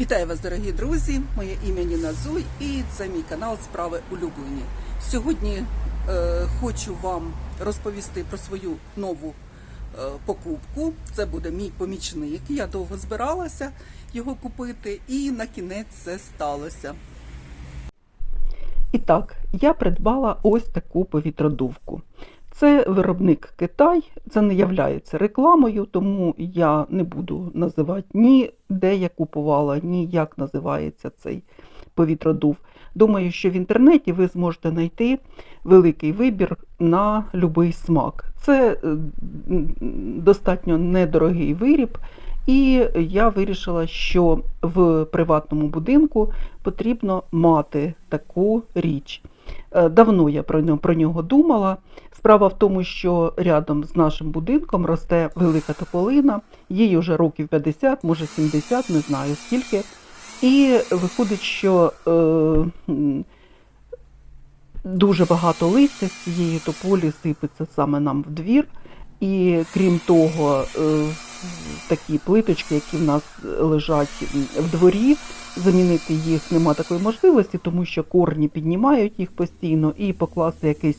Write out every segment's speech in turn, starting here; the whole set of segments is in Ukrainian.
Вітаю вас, дорогі друзі! Моє ім'я Ніна Зуй і це мій канал Справи улюблені. Сьогодні е, хочу вам розповісти про свою нову е, покупку. Це буде мій помічник. Я довго збиралася його купити, і на кінець це сталося. І так, я придбала ось таку повітродувку. Це виробник Китай, це не являється рекламою, тому я не буду називати ні де я купувала, ні як називається цей повітродув. Думаю, що в інтернеті ви зможете знайти великий вибір на будь-який смак. Це е, достатньо недорогий виріб, і я вирішила, що в приватному будинку потрібно мати таку річ. Е, Давно я про нього, про нього думала. Справа в тому, що рядом з нашим будинком росте велика тополина, їй вже років 50, може 70, не знаю скільки. І виходить, що е, дуже багато листя з цієї тополі сипеться саме нам в двір. І крім того, е, такі плиточки, які в нас лежать в дворі, замінити їх нема такої можливості, тому що корні піднімають їх постійно, і покласти якесь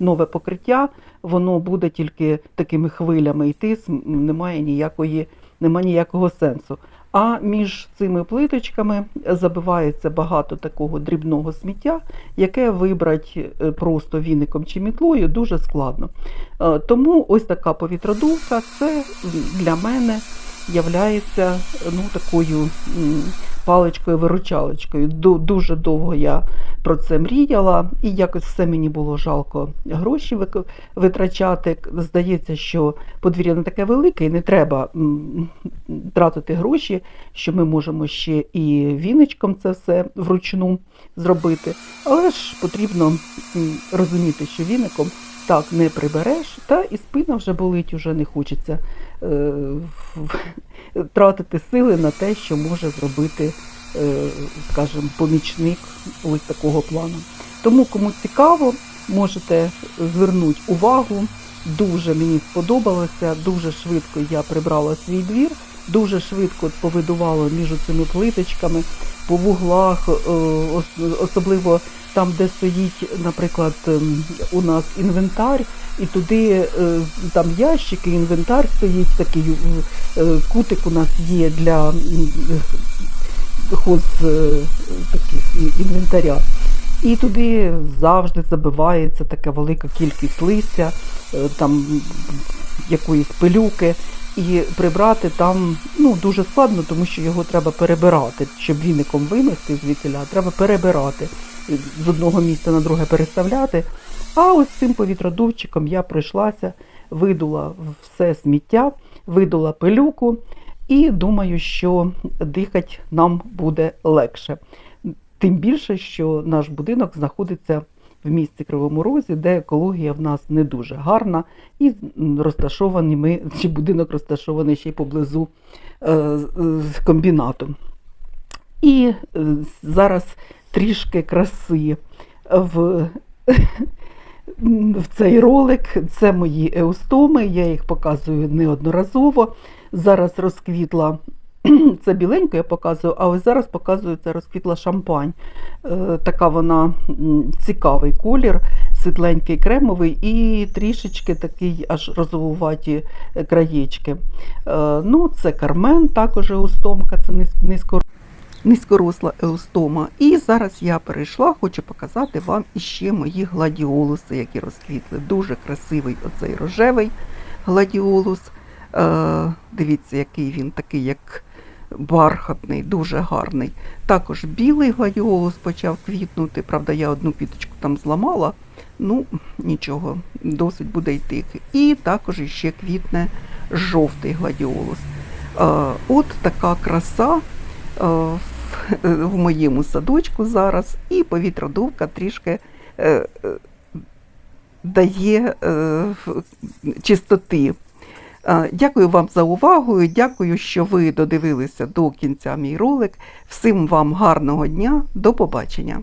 нове покриття, воно буде тільки такими хвилями йти, немає ніякої, немає ніякого сенсу. А між цими плиточками забивається багато такого дрібного сміття, яке вибрати е, просто віником чи мітлою дуже складно. Е, Тому ось така повітродувка це для мене являється ну, такою паличкою-виручалочкою. Ду- Дуже довго я про це мріяла, і якось все мені було жалко гроші витрачати. Здається, що подвір'я не таке велике, і не треба тратити гроші, що ми можемо ще і віничком це все вручну зробити. Але ж потрібно розуміти, що віником так не прибереш, та і спина вже болить, уже не хочеться е, тратити сили на те, що може зробити, е, скажімо, помічник ось такого плану. Тому, кому цікаво, можете звернути увагу. Дуже мені сподобалося, дуже швидко я прибрала свій двір, дуже швидко повидувала між цими плиточками по вуглах, е, ос- особливо там, де стоїть, наприклад, ем, у нас інвентар, і туди е, там ящики, інвентар стоїть, такий е, кутик у нас є для хоз таких інвентаря. І туди завжди забивається така велика кількість листя, там якоїсь пилюки. І прибрати там ну, дуже складно, тому що його треба перебирати. Щоб віником вимести звідтіля, треба перебирати з одного місця на друге переставляти. А ось цим повітродувчиком я пройшлася, видула все сміття, видула пилюку і думаю, що дихати нам буде легше. Тим більше, що наш будинок знаходиться в місті Кривому Розі, де екологія в нас не дуже гарна, і розташовані ми, чи будинок розташований ще й поблизу е, комбінату. І е, зараз трішки краси в, в цей ролик. Це мої еустоми, я їх показую неодноразово. Зараз розквітла. Це біленько я показую, а ось зараз показую це розквітла шампань. Е, така вона цікавий колір, світленький кремовий і трішечки такий аж розовуваті е, краєчки. Е, ну, це кармен, також еустомка, це низько, низькоросла еустома. І зараз я перейшла, хочу показати вам іще мої гладіолуси, які розквітли. Дуже красивий оцей рожевий гладіолус. Дивіться, який він такий, як бархатний, дуже гарний. Також білий гладіолус почав квітнути. Правда, я одну квіточку там зламала. Ну, нічого, досить буде йти. І також іще квітне жовтий гладіолус. Е, от така краса е, в, моєму садочку зараз, і повітродувка трішки е, дає чистоти. Дякую вам за увагу. Дякую, що ви додивилися до кінця мій ролик. Всім вам гарного дня. До побачення.